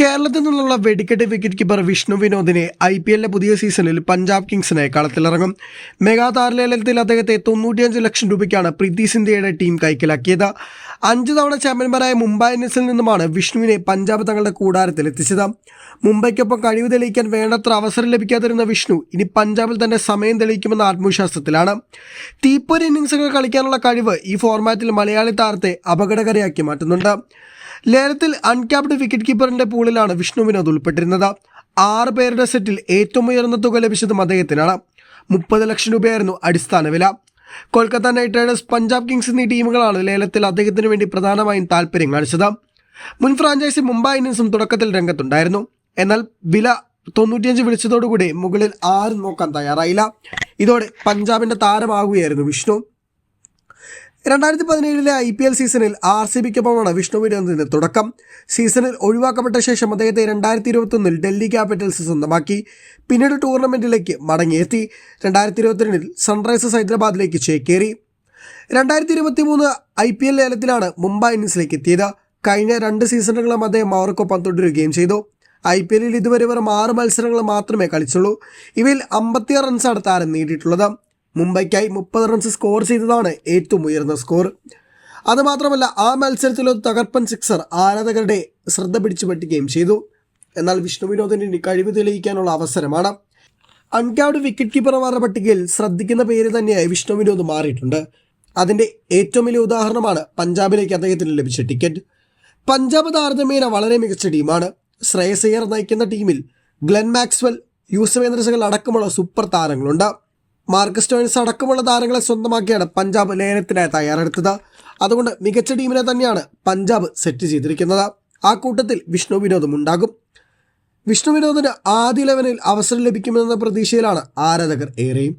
കേരളത്തിൽ നിന്നുള്ള വെടിക്കെട്ട് വിക്കറ്റ് കീപ്പർ വിഷ്ണു വിനോദിനെ ഐ പി എല്ലിലെ പുതിയ സീസണിൽ പഞ്ചാബ് കിങ്സിനെ കളത്തിലിറങ്ങും. മെഗാ താരലേലത്തിൽ അദ്ദേഹത്തെ തൊണ്ണൂറ്റിയഞ്ച് ലക്ഷം രൂപയ്ക്കാണ് പ്രീതി സിന്ധ്യയുടെ ടീം കൈക്കലാക്കിയത്. അഞ്ച് തവണ ചാമ്പ്യന്മാരായ മുംബൈ ഇന്ത്യൻസിൽ നിന്നുമാണ് വിഷ്ണുവിനെ പഞ്ചാബ് തങ്ങളുടെ കൂടാരത്തിൽ എത്തിച്ചത്. മുംബൈക്കൊപ്പം കഴിവ് തെളിയിക്കാൻ വേണ്ടത്ര അവസരം ലഭിക്കാതിരുന്ന വിഷ്ണു ഇനി പഞ്ചാബിൽ തന്നെ സമയം തെളിയിക്കുമെന്ന ആത്മവിശ്വാസത്തിലാണ്. തീപ്പൊരി ഇന്നിംഗ്സുകൾ കളിക്കാനുള്ള കഴിവ് ഈ ഫോർമാറ്റിൽ മലയാളി താരത്തെ അപകടകരയാക്കി മാറ്റുന്നുണ്ട്. ലേലത്തിൽ അൺക്യാപ്ഡ് വിക്കറ്റ് കീപ്പറിന്റെ പൂളിലാണ് വിഷ്ണു വിനോദ് ഉൾപ്പെട്ടിരുന്നത്. ആറ് പേരുടെ സെറ്റിൽ ഏറ്റവും ഉയർന്ന തുക ലഭിച്ചതും അദ്ദേഹത്തിനാണ്. മുപ്പത് ലക്ഷം രൂപയായിരുന്നു അടിസ്ഥാന വില. Kolkata knight riders Punjab kings എന്നീ ടീമുകളാണ് ലേലത്തിൽ അദ്ദേഹത്തിന് വേണ്ടി പ്രധാനമായും താല്പര്യം കാണിച്ചത്. മുൻ ഫ്രാഞ്ചൈസി മുംബൈ ഇന്ത്യൻസും തുടക്കത്തിൽ രംഗത്തുണ്ടായിരുന്നു. എന്നാൽ വില തൊണ്ണൂറ്റിയഞ്ച് വിളിച്ചതോടുകൂടി മുകളിൽ ആരും നോക്കാൻ തയ്യാറായില്ല. ഇതോടെ പഞ്ചാബിന്റെ താരമാകുകയായിരുന്നു വിഷ്ണു. രണ്ടായിരത്തി പതിനേഴിലെ ഐ പി എൽ സീസണിൽ ആർ സി ബിക്കൊപ്പമാണ് വിഷ്ണു വിനോദിന്റെ തുടക്കം. സീസണിൽ ഒഴിവാക്കപ്പെട്ട ശേഷം അദ്ദേഹത്തെ രണ്ടായിരത്തി ഇരുപത്തൊന്നിൽ ഡൽഹി ക്യാപിറ്റൽസ് സ്വന്തമാക്കി. പിന്നീട് ടൂർണമെന്റിലേക്ക് മടങ്ങിയെത്തി. രണ്ടായിരത്തി ഇരുപത്തിരണ്ടിൽ സൺറൈസേഴ്സ് ഹൈദരാബാദിലേക്ക് ചേക്കേറി. രണ്ടായിരത്തി ഇരുപത്തി മൂന്ന് ഐ പി എൽ ലേലത്തിലാണ് മുംബൈ ഇന്ത്യൻസിലേക്ക് എത്തിയത്. കഴിഞ്ഞ രണ്ട് സീസണുകളും അദ്ദേഹം അവർക്കൊപ്പം തുടരുകയും ചെയ്തു. ഐ പി എല്ലിൽ ഇതുവരെ വെറും ആറ് മത്സരങ്ങൾ മാത്രമേ കളിച്ചുള്ളൂ. ഇവയിൽ അമ്പത്തിയാറ് റൺസാണ് താരം നേടിയിട്ടുള്ളത്. മുംബൈക്കായി മുപ്പത് റൺസ് സ്കോർ ചെയ്തതാണ് ഏറ്റവും ഉയർന്ന സ്കോർ അതുമാത്രമല്ല ആ മത്സരത്തിൽ ഒരു തകർപ്പൻ സിക്സർ ആരാധകരുടെ ശ്രദ്ധ പിടിച്ചു പറ്റുകയും ചെയ്തു. എന്നാൽ വിഷ്ണു വിനോദിന് കഴിവ് തെളിയിക്കാനുള്ള അവസരമാണ്. അൺക്യാപ്ഡ് വിക്കറ്റ് കീപ്പർമാരുടെ പട്ടികയിൽ ശ്രദ്ധിക്കുന്ന പേര് തന്നെയായി വിഷ്ണു വിനോദ് മാറിയിട്ടുണ്ട്. അതിന്റെ ഏറ്റവും വലിയ ഉദാഹരണമാണ് പഞ്ചാബിലേക്ക് അദ്ദേഹത്തിന് ലഭിച്ച ടിക്കറ്റ് പഞ്ചാബ് താരതമ്യേന വളരെ മികച്ച ടീമാണ്. ശ്രേയസ് അയ്യർ നയിക്കുന്ന ടീമിൽ ഗ്ലെൻ മാക്സ്വെൽ യൂസവേന്ദ്ര അടക്കമുള്ള സൂപ്പർ താരങ്ങളുണ്ട്. മാർക്കസ് സ്റ്റോയിൻസ് അടക്കമുള്ള താരങ്ങളെ സ്വന്തമാക്കിയാണ് പഞ്ചാബ് ലയനത്തിനായി തയ്യാറെടുത്തത്. അതുകൊണ്ട് മികച്ച ടീമിനെ തന്നെയാണ് പഞ്ചാബ് സെറ്റ് ചെയ്തിരിക്കുന്നത്. ആ കൂട്ടത്തിൽ വിഷ്ണു വിനോദും ഉണ്ടാകും. വിഷ്ണു വിനോദിന് ആദ്യ ലെവനിൽ അവസരം ലഭിക്കുമെന്ന പ്രതീക്ഷയിലാണ് ആരാധകർ ഏറെയും.